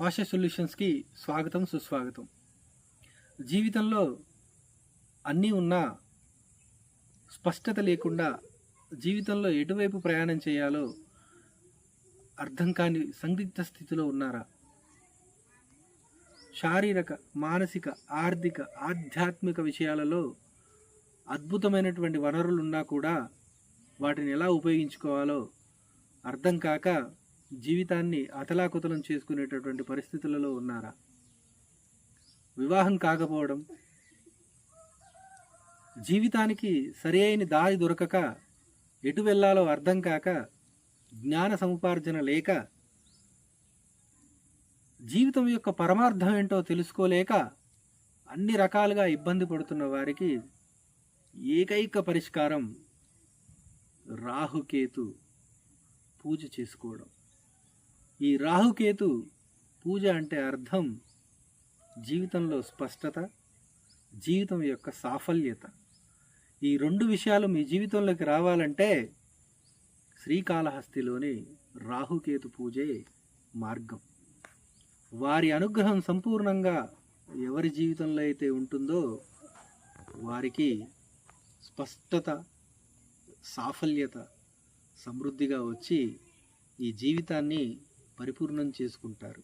పాష సొల్యూషన్స్కి స్వాగతం సుస్వాగతం. జీవితంలో అన్నీ ఉన్నా స్పష్టత లేకుండా జీవితంలో ఎటువైపు ప్రయాణం చేయాలో అర్థం కాని సందిగ్ధ స్థితిలో ఉన్నారా? శారీరక మానసిక ఆర్థిక ఆధ్యాత్మిక విషయాలలో అద్భుతమైనటువంటి వనరులు ఉన్నా కూడా వాటిని ఎలా ఉపయోగించుకోవాలో అర్థం కాక జీవితాన్ని అతలాకుతలం చేసుకునేటటువంటి పరిస్థితులలో ఉన్నారా? వివాహం కాకపోవడం జీవితానికి సరి అయిన దారి దొరకక ఎటు వెళ్ళాలో అర్థం కాక జ్ఞాన సముపార్జన లేక జీవితం యొక్క పరమార్థం ఏంటో తెలుసుకోలేక అన్ని రకాలుగా ఇబ్బంది పడుతున్న వారికి ఏకైక పరిష్కారం రాహుకేతు పూజ చేసుకోవడం. ఈ రాహుకేతు పూజ అంటే అర్థం జీవితంలో స్పష్టత జీవితం యొక్క సాఫల్యత. ఈ రెండు విషయాలు మీ జీవితంలోకి రావాలంటే శ్రీకాళహస్తిలోని రాహుకేతు పూజే మార్గం. వారి అనుగ్రహం సంపూర్ణంగా ఎవరి జీవితంలో అయితే ఉంటుందో వారికి స్పష్టత సాఫల్యత సమృద్ధిగా వచ్చి ఈ జీవితాన్ని పరిపూర్ణం చేసుకుంటారు.